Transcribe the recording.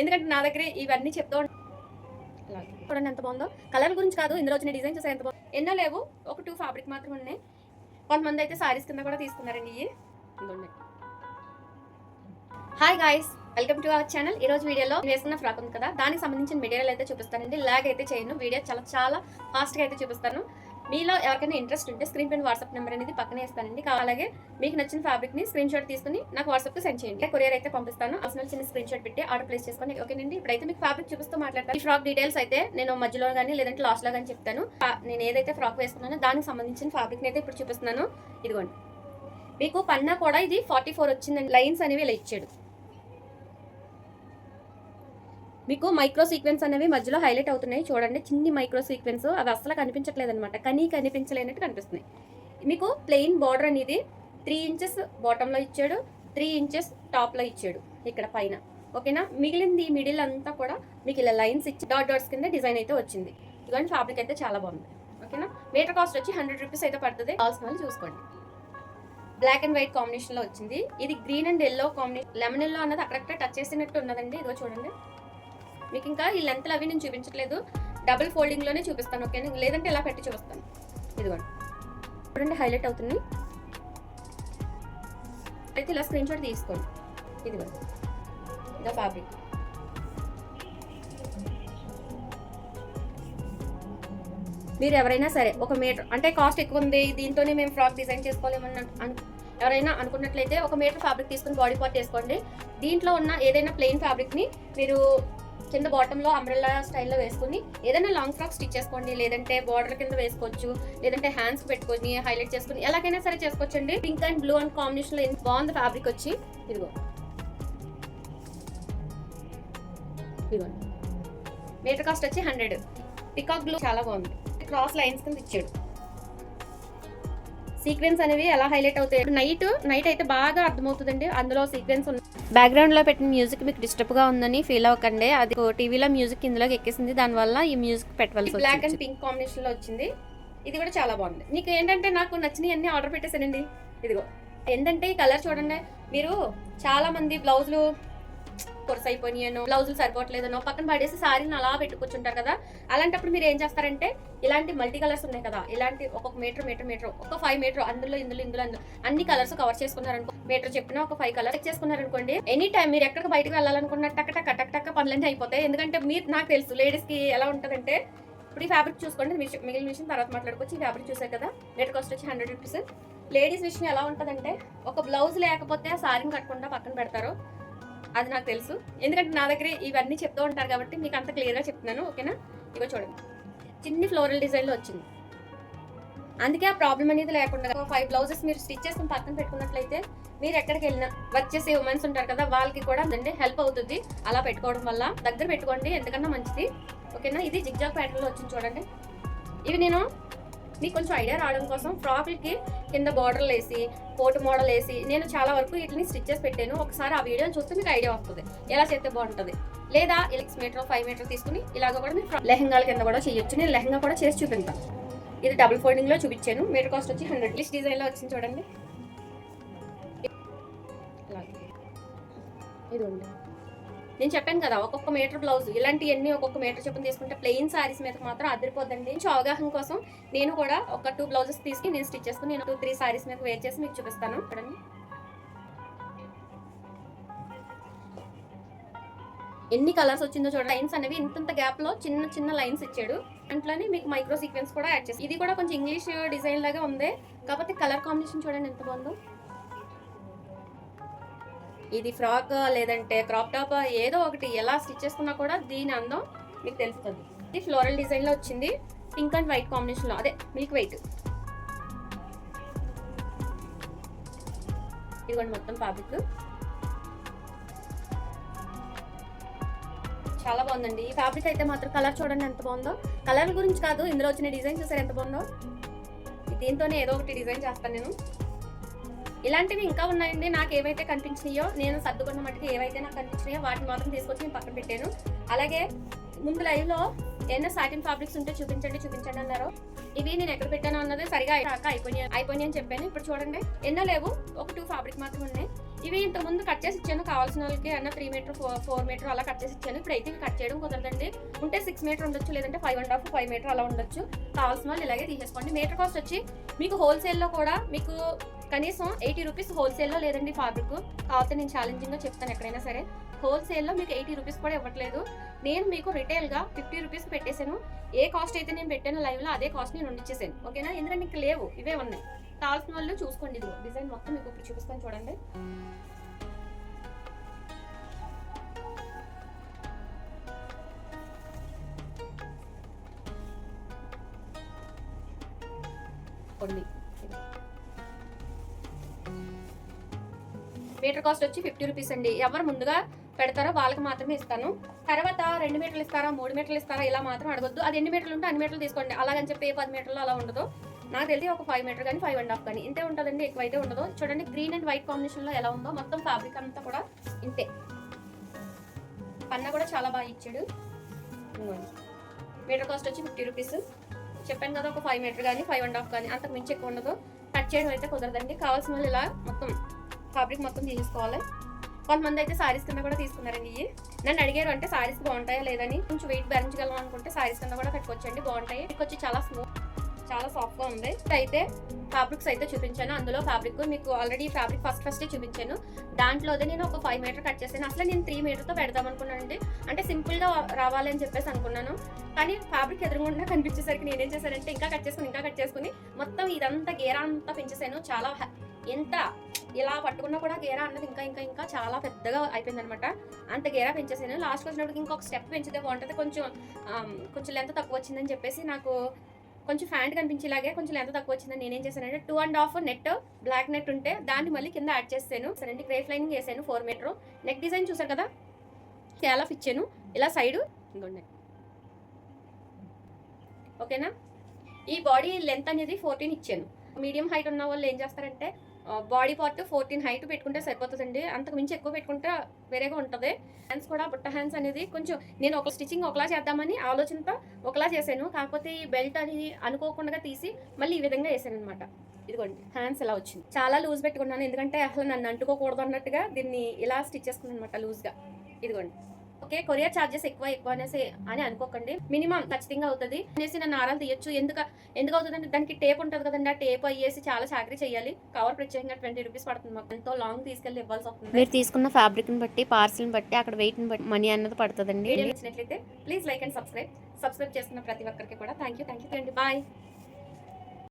ఎందుకంటే నా దగ్గర ఇవన్నీ చెప్తూ చూడండి ఎంత బాగుందో. కలర్ గురించి కాదు ఇందులో వచ్చిన డిజైన్ చూసారు ఎంత బాగుంది. ఎన్నో లేవు ఒక టూ ఫ్యాబ్రిక్ మాత్రం ఉన్నాయి. కొంతమంది అయితే సారీస్ కింద కూడా తీసుకున్నారండి ఇవి. Hi guys welcome to our channel ఈ రోజు వీడియోలో వేసుకున్న ఫ్రాక్ ఉంది కదా దానికి సంబంధించిన మెటీరియల్ అయితే చూపిస్తానండి. లాగ్ అయితే చేయను వీడియో చాలా చాలా ఫాస్ట్గా అయితే చూపిస్తాను. మీలో ఎవరికైనా ఇంట్రెస్ట్ ఉంటే స్క్రీన్ పైన వాట్సాప్ నెంబర్ అనేది పక్కనే వేస్తానండి. అలాగే మీకు నచ్చిన ఫ్యాబ్రిక్ని స్క్రీన్ షాట్ తీసుకుని నాకు వాట్సాప్కి సెండ్ చేయండి. కొరియర్ అయితే పంపిస్తాను. అసలు చిన్న స్క్రీన్ షాట్ పెట్టి ఆర్డర్ ప్లేస్ చేసుకోండి ఓకేనండి ఇప్పుడైతే మీకు ఫ్యాబ్రిక్ చూపిస్తూ మాట్లాడతాను. ఈ ఫ్రాక్ డీటెయిల్స్ అయితే నేను మధ్యలో కానీ లేదంటే లాస్ట్లో కానీ చెప్తాను. నేను ఏదైతే ఫ్రాక్ వేసుకున్నానో దానికి సంబంధించిన ఫ్యాబ్రిక్ అయితే ఇప్పుడు చూపిస్తున్నాను. ఇదిగోండి. మీకు పన్నా కూడా ఇది ఫార్టీ ఫోర్ వచ్చిందండి. లైన్స్ అనేవి ఇలా ఇచ్చాడు. మీకు మైక్రో సీక్వెన్స్ అనేవి మధ్యలో హైలైట్ అవుతున్నాయి. చూడండి చిన్ని మైక్రో సీక్వెన్స్ అవి అస్సలు కనిపించట్లేదు అనమాట కానీ కనిపించలేనట్టు కనిపిస్తున్నాయి. మీకు ప్లెయిన్ బార్డర్ అనేది త్రీ ఇంచెస్ బాటంలో ఇచ్చాడు త్రీ ఇంచెస్ టాప్లో ఇచ్చాడు ఇక్కడ పైన. ఓకేనా? మిగిలింది మిడిల్ అంతా కూడా మీకు ఇలా లైన్స్ ఇచ్చి డాట్ డాట్స్ కింద డిజైన్ అయితే వచ్చింది. ఇదిగోండి ఫ్యాబ్రిక్ అయితే చాలా బాగుంది. ఓకేనా? మీటర్ కాస్ట్ వచ్చి హండ్రెడ్ రూపీస్ అయితే పడుతుంది. కావాల్సిన వాళ్ళు చూసుకోండి. బ్లాక్ అండ్ వైట్ కాంబినేషన్లో వచ్చింది. ఇది green and yellow combination lemon yellow అన్నది అక్కడక్కడ టచ్ చేసినట్టు ఉన్నదండి. ఇదిగో చూడండి. మీకు ఇంకా ఈ లెంత్లు అవి నేను చూపించట్లేదు. డబుల్ ఫోల్డింగ్లోనే చూపిస్తాను ఓకే లేదంటే ఇలా పెట్టి చూపిస్తాను? ఇదిగోండి. చూడండి హైలైట్ అవుతుంది. అయితే ఇలా స్క్రీన్ షాట్ తీసుకోండి. ఇదిగోండి. ద ఫ్యాబ్రిక్ మీరు ఎవరైనా సరే ఒక మీటర్ అంటే కాస్ట్ ఎక్కువ ఉంది దీంతోనే మేము ఫ్రాక్ డిజైన్ చేసుకోలేమని ఎవరైనా అనుకున్నట్లయితే ఒక మీటర్ ఫ్యాబ్రిక్ తీసుకుని బాడీ పార్ట్ వేసుకోండి. దీంట్లో ఉన్న ఏదైనా ప్లెయిన్ ఫ్యాబ్రిక్ని మీరు కింద బాటంలో అంబ్రెల్లా స్టైల్లో వేసుకుని ఏదైనా లాంగ్ ఫ్రాక్ స్టిచ్ చేసుకోండి లేదంటే బార్డర్ కింద వేసుకోవచ్చు లేదంటే హ్యాండ్స్ పెట్టుకొని హైలైట్ చేసుకుని ఎలాగైనా సరే చేసుకోవచ్చండి. పింక్ అండ్ బ్లూ అండ్ కాంబినేషన్లో ఎంత బాగుంది ఫ్యాబ్రిక్ వచ్చి ఇదిగో. ఇదిగో. మీటర్ కాస్ట్ వచ్చి హండ్రెడ్ పికాక్ బ్లూ చాలా బాగుంది. క్రాస్ లైన్స్ కింద ఇచ్చాడు. సీక్వెన్స్ అనేవి ఎలా హైలైట్ అవుతాయి? నైట్ నైట్ అయితే బాగా అర్థమవుతుందండి. అందులో సీక్వెన్స్ ఉంది బ్యాక్గ్రౌండ్లో పెట్టిన మ్యూజిక్ మీకు డిస్టర్బ్గా ఉందని ఫీల్ అవ్వకండి. అది టీవీలో మ్యూజిక్ ఇందులోకి ఎక్కేసింది. దానివల్ల ఈ మ్యూజిక్ పెట్టవలసి బ్లాక్ అండ్ పింక్ కాంబినేషన్లో వచ్చింది. ఇది కూడా చాలా బాగుంది. నీకు ఏంటంటే నాకు నచ్చినవి అన్ని ఆర్డర్ పెట్టేసానండి ఇదిగో. ఏంటంటే ఈ కలర్ చూడండి. మీరు చాలా మంది బ్లౌజులు కొరస అయిపోయినాయనో బ్లౌజులు సరిపోవట్లేదనో పక్కన పడేసి సారీని అలా పెట్టుకొచ్చుంటారు కదా. అలాంటప్పుడు మీరు ఏం చేస్తారంటే ఇలాంటి మల్టీ కలర్స్ ఉన్నాయి కదా ఇలాంటి ఒక్కొక్క మీటర్ మీటర్ మీటర్ ఒక ఫైవ్ మీటర్ అందులో ఇందులో ఇందులో అందులో అన్ని కలర్స్ కవర్ చేసుకున్నారనుకో మీటర్ చెప్పిన ఒక ఫైవ్ కలర్ చెక్ చేసుకున్నారనుకోండి ఎనీ టైం మీరు ఎక్కడికి బయటకు వెళ్ళాలనుకున్న టక్ టక్ టక్ టక్ పనులన్నీ అయిపోతాయి. ఎందుకంటే మీరు నాకు తెలుసు లేడీస్కి ఎలా ఉంటుందంటే ఇప్పుడు ఈ ఫ్యాబ్రిక్ చూసుకోండి మిషన్- మిగిలిన విషయం తర్వాత మాట్లాడుకోవచ్చు. ఈ ఫ్యాబ్రిక్ చూసారు కదా నెట్ కాస్ట్ వచ్చి హండ్రెడ్ రూపీస్ లేడీస్ విషయం ఎలా ఉంటుందంటే ఒక బ్లౌజ్ లేకపోతే ఆ సారీని కట్టకుండా పక్కన పెడతారు. అది నాకు తెలుసు. ఎందుకంటే నా దగ్గర ఇవన్నీ చెప్తూ ఉంటారు కాబట్టి మీకు అంత క్లియర్గా చెప్తున్నాను ఓకేనా? ఇగో చూడండి. చిన్ని ఫ్లోరల్ డిజైన్లో వచ్చింది. అందుకే ఆ ప్రాబ్లం అనేది లేకుండా ఫైవ్ బ్లౌజెస్ మీరు స్టిచ్ చేసిన పక్కన పెట్టుకున్నట్లయితే మీరు ఎక్కడికి వెళ్ళినా వర్క్ చేసే ఉమెన్స్ ఉంటారు కదా వాళ్ళకి కూడా అంటే హెల్ప్ అవుతుంది. అలా పెట్టుకోవడం వల్ల దగ్గర పెట్టుకోండి ఎందుకన్నా మంచిది. ఓకేనా? ఇది జిగ్జాగ్ ప్యాటర్న్లో వచ్చింది చూడండి. ఇవి నేను మీకు కొంచెం ఐడియా రావడం కోసం ఫ్రాక్లకి కింద బార్డర్లు వేసి కోట్ మోడల్ వేసి నేను చాలా వరకు వీటిని స్టిచ్చెస్ పెట్టాను. ఒకసారి ఆ వీడియోని చూస్తే మీకు ఐడియా వస్తుంది. ఎలా చేస్తే బాగుంటుంది? లేదా సిక్స్ మీటర్ ఫైవ్ మీటర్ తీసుకుని ఇలాగ కూడా మీరు లెహంగాల కింద కూడా చేయొచ్చు. నేను లెహంగా కూడా చేసి చూపిస్తాను ఇది డబుల్ ఫోల్డింగ్లో చూపించాను. మీటర్ కాస్ట్ వచ్చి హండ్రెడ్ లిస్ట్ డిజైన్లో వచ్చింది చూడండి. ఇది ఉంది నేను చెప్పాను కదా ఒక్కొక్క మీటర్ బ్లౌజ్ ఇలాంటివన్నీ ఒక్కొక్క మీటర్ చొప్పున తీసుకుంటే ప్లెయిన్ సారీస్ మీద మాత్రం అదిరిపోద్దండి. కొంచెం అవగాహన కోసం నేను కూడా ఒక టూ బ్లౌజెస్ తీసుకుని నేను స్టిచ్ చేసుకుని నేను టూ త్రీ సారీస్ మీద వేర్ చేసి మీకు చూపిస్తాను. చూడండి. ఎన్ని కలర్స్ వచ్చిందో చూడండి. లైన్స్ అనేవి ఇంతంత గ్యాప్లో చిన్న చిన్న లైన్స్ ఇచ్చాడు. అంట్లోనే మీకు మైక్రో సీక్వెన్స్ కూడా యాడ్ చేసి ఇది కూడా కొంచెం ఇంగ్లీష్ డిజైన్ లాగా ఉంది. కాకపోతే కలర్ కాంబినేషన్ చూడండి ఎంత బాగుందో. ఇది ఫ్రాక్ లేదంటే క్రాప్ టాప్ ఏదో ఒకటి ఎలా స్టిచ్ చేసుకున్నా కూడా దీని అందం మీకు తెలుస్తుంది. ఇది ఫ్లోరల్ డిజైన్లో వచ్చింది. పింక్ అండ్ వైట్ కాంబినేషన్లో అదే మిల్క్ వైట్. ఇదిగోండి మొత్తం ఫ్యాబ్రిక్. చాలా బాగుందండి. ఈ ఫ్యాబ్రిక్ అయితే మాత్రం కలర్ చూడండి ఎంత బాగుందో. కలర్ గురించి కాదు ఇందులో వచ్చిన డిజైన్ చూసారు ఎంత బాగుందో? దీంతోనే ఏదో ఒకటి డిజైన్ చేస్తాను నేను. ఇలాంటివి ఇంకా ఉన్నాయండి. నాకు ఏవైతే కనిపించినాయో నేను సర్దుకున్న మట్టుకు ఏవైతే నాకు కనిపించినాయో వాటిని మాత్రం తీసుకొచ్చి నేను పక్కన పెట్టాను. అలాగే ముందు లైవ్లో ఏమైనా సాటిన్ ఫ్యాబ్రిక్స్ ఉంటే చూపించండి చూపించండి అన్నారు. ఇవి నేను ఎక్కడ పెట్టాను అన్నది సరిగా కాక అయిపోయినాయి అయిపోయినాయి అని చెప్పాను. ఇప్పుడు చూడండి ఎన్నో లేవు. ఒక టూ ఫ్యాబ్రిక్ మాత్రం ఉన్నాయి. ఇవి ఇంతకుముందు ముందు కట్ చేసి ఇచ్చాను. కావాల్సిన వాళ్ళకి అన్న త్రీ మీటర్ ఫోర్ మీటర్ అలా కట్ చేసి ఇచ్చాను. ఇప్పుడు అయితే ఇవి కట్ చేయడం కుదరదండి. ఉంటే సిక్స్ మీటర్ ఉండొచ్చు లేదంటే five and half five metre అలా ఉండొచ్చు. కావాల్సిన వాళ్ళు ఇలాగే తీసేసుకోండి. మీటర్ కాస్ట్ వచ్చి మీకు హోల్సేల్లో కూడా మీకు కనీసం ఎయిటీ రూపీస్ హోల్సేల్లో లేదండి ఫ్యాబ్రిక్ కాకపోతే నేను ఛాలెంజింగ్గా చెప్తాను ఎక్కడైనా సరే. హోల్సేల్లో మీకు ఎయిటీ రూపీస్ కూడా ఇవ్వట్లేదు. నేను మీకు రిటైల్గా ఫిఫ్టీ రూపీస్ పెట్టేశాను. ఏ కాస్ట్ అయితే నేను పెట్టాను లైవ్లో అదే కాస్ట్ నేను ఉండిచ్చేసాను ఓకేనా ఎందుకంటే మీకు లేవు. ఇవే ఉన్నాయి. కావాల్సిన వాళ్ళు చూసుకోండి ఇది డిజైన్ మొత్తం మీకు ఇప్పుడు చూపిస్తాను చూడండి. కొన్ని. మీటర్ కాస్ట్ వచ్చి ఫిఫ్టీ రూపీస్ అండి. ఎవరు ముందుగా పెడతారో వాళ్ళకి మాత్రమే ఇస్తాను. తర్వాత రెండు మీటర్లు ఇస్తారా మూడు మీటర్లు ఇస్తారా ఇలా మాత్రం అడగొద్దు. అది ఎన్ని మీటర్లు ఉంటే అన్ని మీటర్లు తీసుకోండి. అలాగని చెప్పి ఏ పది మీటర్లు అలా ఉండదు. నాకు తెలిసి ఒక ఫైవ్ మీటర్ కానీ ఫైవ్ అండ్ హాఫ్ కానీ ఇంతే ఉంటుందండి ఎక్కువ అయితే ఉండదు. చూడండి గ్రీన్ అండ్ వైట్ కాంబినేషన్లో ఎలా ఉందో మొత్తం ఫ్యాబ్రిక్ అంతా కూడా ఇంతే. పన్న కూడా చాలా బాగా ఇచ్చాడు. మీటర్ కాస్ట్ వచ్చి ఫిఫ్టీ రూపీస్. చెప్పాను కదా ఒక ఫైవ్ మీటర్ కానీ ఫైవ్ అండ్ హాఫ్ కానీ అంతకు మించి ఎక్కువ ఉండదు. కట్ చేయడం అయితే కుదరదండి. కావాల్సిన వాళ్ళు ఇలా మొత్తం ఫ్యాబ్రిక్ మొత్తం తీసుకోవాలి కొంతమంది అయితే సారీస్ కింద కూడా తీసుకున్నారండి ఇవి నన్ను అడిగారు అంటే సారీస్ బాగుంటాయా లేదని. కొంచెం వెయిట్ భరించగలం అనుకుంటే సారీస్ కింద కూడా కట్టుకోవచ్చండి బాగుంటాయి. వచ్చి చాలా స్మూత్ చాలా సాఫ్ట్గా ఉంది ఉంది. అయితే ఫ్యాబ్రిక్స్ అయితే చూపించాను. అందులో ఫ్యాబ్రిక్ మీకు ఆల్రెడీ ఫ్యాబ్రిక్ ఫస్ట్ ఫస్టే చూపించాను. దాంట్లోదే నేను ఒక ఫైవ్ మీటర్ కట్ చేశాను. అసలు నేను త్రీ మీటర్తో పెడదాం అనుకున్నానండి. అంటే సింపుల్గా రావాలని రావాలి అని చెప్పేసి అనుకున్నాను. కానీ ఫ్యాబ్రిక్ ఎదురుగుండా కనిపించేసరికి నేనేం చేశానంటే ఇంకా కట్ చేసుకుని ఇంకా కట్ చేసుకుని మొత్తం ఇదంతా గేరా అంతా పెంచేసాను. చాలా ఎంత ఇలా పట్టుకున్నా కూడా గేరా అన్నది ఇంకా ఇంకా ఇంకా చాలా పెద్దగా అయిపోయింది అనమాట అంత గేరా పెంచేసాను. లాస్ట్ వచ్చినప్పుడు ఇంకొక స్టెప్ పెంచితే బాగుంటుంది. కొంచెం కొంచెం లెంత్ తక్కువ వచ్చిందని చెప్పేసి నాకు కొంచెం ఫ్యాంట్ కనిపించేలాగే కొంచెం లెంత్ తక్కువ వచ్చిందని నేనేం చేశానంటే two and half net black net ఉంటే దాన్ని మళ్ళీ కింద యాడ్ చేస్తాను. సరే క్రేఫ్ లైనింగ్ వేసాను ఫోర్ మీటర్ నెక్ డిజైన్ చూసారు కదా? చాలా ఇచ్చాను. ఇలా సైడ్ ఇంకోండి ఓకేనా ఈ బాడీ లెంత్ అనేది ఫోర్టీన్ ఇచ్చాను. మీడియం హైట్ ఉన్న వాళ్ళు ఏం చేస్తారంటే బాడీ పార్ట్ ఫోర్టీన్ హైట్ పెట్టుకుంటే సరిపోతుందండి. అంతకు మించి ఎక్కువ పెట్టుకుంటే వేరేగా ఉంటుంది. హ్యాండ్స్ కూడా బుట్ట హ్యాండ్స్ అనేది కొంచెం నేను ఒక స్టిచ్చింగ్ ఒకలా చేద్దామని ఆలోచనతో ఒకలా చేశాను. కాకపోతే ఈ బెల్ట్ అనేది అనుకోకుండా తీసి మళ్ళీ ఈ విధంగా వేసాను అనమాట ఇదిగోండి హ్యాండ్స్ ఇలా వచ్చింది. చాలా లూజ్ పెట్టుకున్నాను. ఎందుకంటే అసలు నన్ను అంటుకోకూడదు అన్నట్టుగా దీన్ని ఇలా స్టిచ్ చేసుకున్నాను అనమాట లూజ్గా ఇదిగోండి. ఓకే కొరియర్ ఛార్జెస్ ఎక్కువ ఎక్కువ అనేసి అని అనుకోకండి. మినిమం ఖచ్చితంగా అవుతుంది. అనేసి నన్ను ఆరాలు తీయొచ్చు. ఎందుకు ఎందుకు అవుతుందంటే దానికి టేప్ ఉంటుంది కదండి. ఆ టేప్ అయ్యేసి చాలా చాకరీ చేయాలి కవర్ ప్రత్యేకంగా ట్వంటీ రూపీస్ పడుతుంది మాకు. ఎంతో లాంగ్ తీసుకెళ్ళి ఇవ్వాల్సి వస్తుంది. మీరు తీసుకున్న ఫ్యాబ్రిక్ని బట్టి పార్సిల్ని బట్టి అక్కడ వెయిట్ని బట్టి మనీ అన్నది పడుతుందండి. వీడియో నచ్చినట్లయితే please like and subscribe. Subscribe చేస్తున్న ప్రతి ఒక్కరికి కూడా. థ్యాంక్ యూ థ్యాంక్ యూ అండి బాయ్.